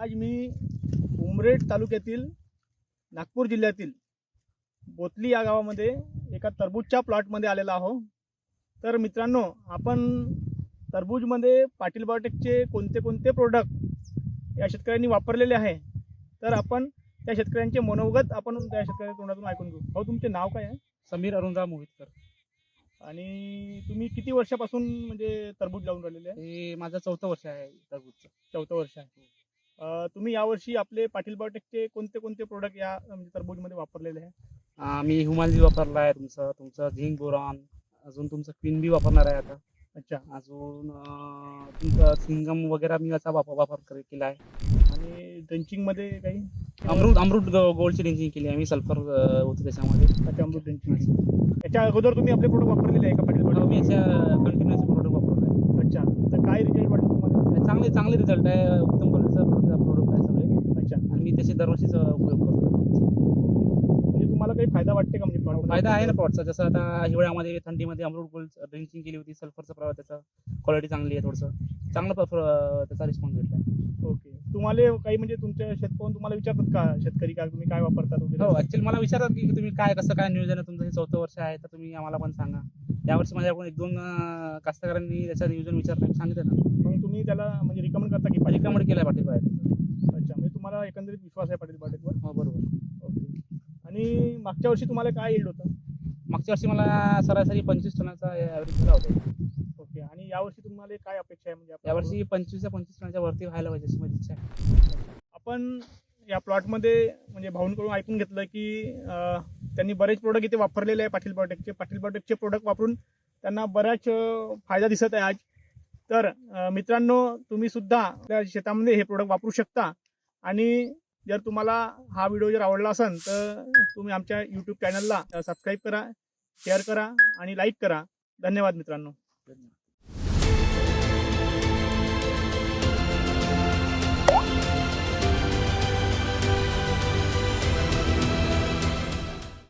आज मी उमरेड तालुक्यातील नागपूर जिल्ह्यातील बोतली या गावामध्ये एका टरबूजच्या प्लॉटमध्ये आलेला आहो. तर मित्रांनो आपण टरबूजमध्ये पाटील बायोटेकचे कोणते कोणते प्रोडक्ट या शेतकऱ्यांनी वापरलेले आहे तर आपण त्या शेतकऱ्यांचे मनोगत आपण त्या शेतकऱ्यांच्या तोंडातून ऐकून घेऊ. भाऊ तुमचे नाव काय आहे? समीर अरुणराव मोहितकर. आणि तुम्ही किती वर्षापासून म्हणजे टरबूज लावून राहिलेले आहे? हे माझं चौथं वर्ष आहे टरबूजचं चौथं वर्ष आहे. तुम्ही यावर्षी आपले पाटील बायोटेकचे कोणते कोणते प्रोडक्ट या म्हणजे टरबूजमध्ये वापरलेले आहे? अं, मी हुमालजी वापरला आहे तुमचं तुमचं झिंक बोरॉन अजून तुमचं क्वीन बी वापरणार आहे आता. अच्छा. अजून तुमचं सिंगम वगैरे मी याचा वापर वापर केला आहे. आणि ड्रिंचिंगमध्ये काही अमृत अमृत गोल्डची ड्रिंकिंग केली आहे मी सल्फर होतं त्याच्यामध्ये. अच्छा अमृत ड्रिंचिंग याच्या अगोदर तुम्ही आपले प्रोडक्ट वापरलेले आहे का पाटील हो, मी याच्या कंटिन्युअस प्रोडक्ट वापरत अच्छा. तर काय चांगले चांगले रिझल्ट आहे. उत्तम क्वालिटीचा प्रोडक्ट आहे सगळे. अच्छा. आणि मी त्याचे दरवर्षीच उपयोग करतो. म्हणजे तुम्हाला काही फायदा वाटते का म्हणजे product फायदा आहे ना प्लॉटचा जसं आता हिवाळ्यामध्ये थंडीमध्ये अमृत गोल्ड ड्रिंकिंग केली होती सल्फरचा प्रभाव त्याचा क्वालिटी चांगली आहे थोडंसं. चांगला प- त्याचा रिस्पॉन्स भेटला आहे. ओके. तुम्हाला काही म्हणजे तुमच्या शेतकऱ्यांना तुम्हाला विचारतात का? शेतकरी का तुम्ही काय वापरतात वगैरे? हो ऍक्च्युअली मला विचारतात की तुम्ही काय कसं काय नियोजन आहे तुमचं? हे चौथं वर्ष आहे तर तुम्ही आम्हाला पण सांगा. यावर्षी माझ्याकडून एक दोन अं, कास्तकारांनी त्याचं नियोजन विचारलं मी सांगितलं ना. मग तुम्ही त्याला म्हणजे रिकमेंड करता की पाटील रिकमेंड केलं पाटील बाहेर अच्छा म्हणजे तुम्हाला एकंदरीत विश्वास आहे पाटील बायोटेकवर हो बरोबर. ओके. आणि मागच्या वर्षी तुम्हाला काय येईल होतं? मागच्या वर्षी मला सरासरी पंचवीस टनाचा ॲव्हरेज दिला होता. ओके आणि यावर्षी तुम्हाला काय अपेक्षा आहे म्हणजे यावर्षी पंचवीस ते पंचवीस टनाच्या वरती व्हायला पाहिजे अशी माझी इच्छा आहे. आपण या प्लॉटमध्ये म्हणजे भाऊंकडून ऐकून घेतलं की अं, त्यांनी बरेच प्रोडक्ट इथे वापरलेले आहे पाटील बायोटेकचे पाटील बायोटेकचे प्रोडक्ट वापरून त्यांना बराच अं, फायदा दिसत आहे आज. तर मित्रांनो तुम्ही सुद्धा आपल्या शेतामध्ये हे प्रोडक्ट वापरू शकता. आणि जर तुम्हाला हा व्हिडिओ जर आवडला असेल तर तुम्ही आमच्या यूट्यूब चॅनलला सबस्क्राईब करा शेअर करा आणि लाईक करा. धन्यवाद मित्रांनो. धन्यवाद.